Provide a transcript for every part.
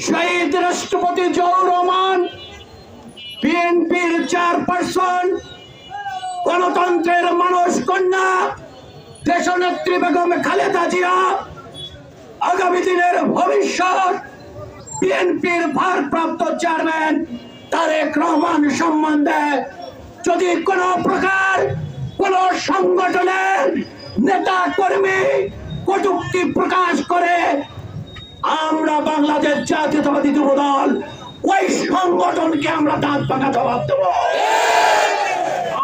শহীদ রাষ্ট্রপতি জিয়াউর রহমান, বিএনপির চেয়ারপারসন, গণতন্ত্রের মানুষ কন্যা, দেশনেত্রী বেগম খালেদা জিয়া, আগামী দিনের ভবিষ্যৎ, বিএনপির ভারপ্রাপ্ত চেয়ারম্যান তারেক রহমান সম্বন্ধে যদি কোনো প্রকার কোন সংগঠনের নেতা কর্মী কটুক্তি প্রকাশ করে আমরা বাংলাদেশ জাতীয়তাবাদী যুব দল ওই সংগঠনকে আমরা দাঁত পাকা জবাব দেব।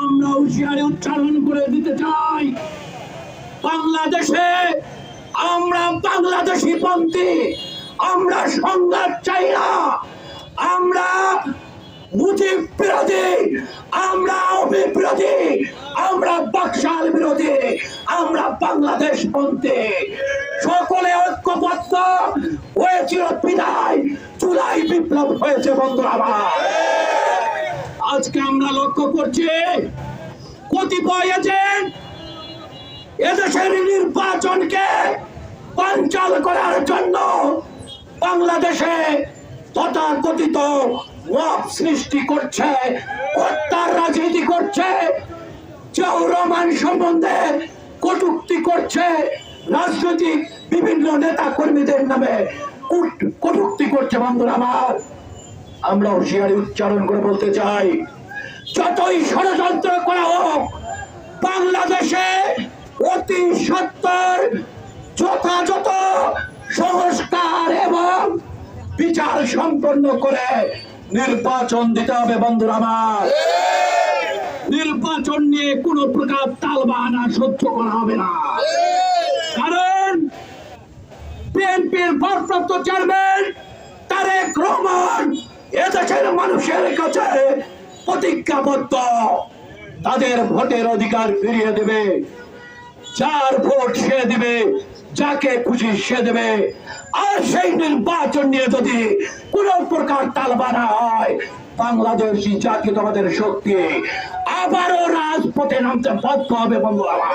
আমরা হুঁশিয়ারি উচ্চারণ করে দিতে চাই। বাংলাদেশে আমরা বাংলাদেশি পন্থী, আমরা সংঘাত চাই না। মুজিব বিরোধী। আমরা আওয়ামী বিরোধী, আমরা বাকশাল বিরোধী, আমরা বাংলাদেশ পন্থী সকলে ঐক্যবদ্ধ হয়েছিল বিদায় জুলাই বিপ্লব হয়েছে বন্ধুরা আমার। আজকে আমরা লক্ষ্য করছি, কতিপয় এজেন্ট এদেশের নির্বাচনকে পাঞ্চাল করার জন্য বাংলাদেশে তথাকথিত সৃষ্টি করছে হত্যার রাজনীতি করছে রহমান সম্বন্ধে কটুক্তি করছে, রাজনৈতিক বিভিন্ন নেতা কর্মীদের নামে কটুক্তি করছে, বন্ধুরা আমার। আমরা হুঁশিয়ারি উচ্চারণ করে বলতে চাই, যতই ষড়যন্ত্র করা হোক, বাংলাদেশে অতি সত্তর যথাযথ সংস্কার এবং বিচার সম্পন্ন করে নির্বাচন দিতে হবে, বন্ধুরা আমার। নির্বাচন নিয়ে কোন প্রকার তালবাহানা সহ্য করা হবে না। কারণ বিএনপির ভারপ্রাপ্ত চেয়ারম্যান তারেক রহমান এদেশের মানুষের কাছে প্রতিজ্ঞাবদ্ধ। তাদের ভোটের অধিকার ফিরিয়ে দেবে। যার ভোট সে দেবে, যাকে খুশি সে দেবে। আর সেই নির্বাচন নিয়ে যদি কোন প্রকার তালবানা হয়, বাংলাদেশি জাতীয়তাবাদের শক্তি আবারও রাজপথে নামতে বাধ্য হবে, বন্ধু আমার।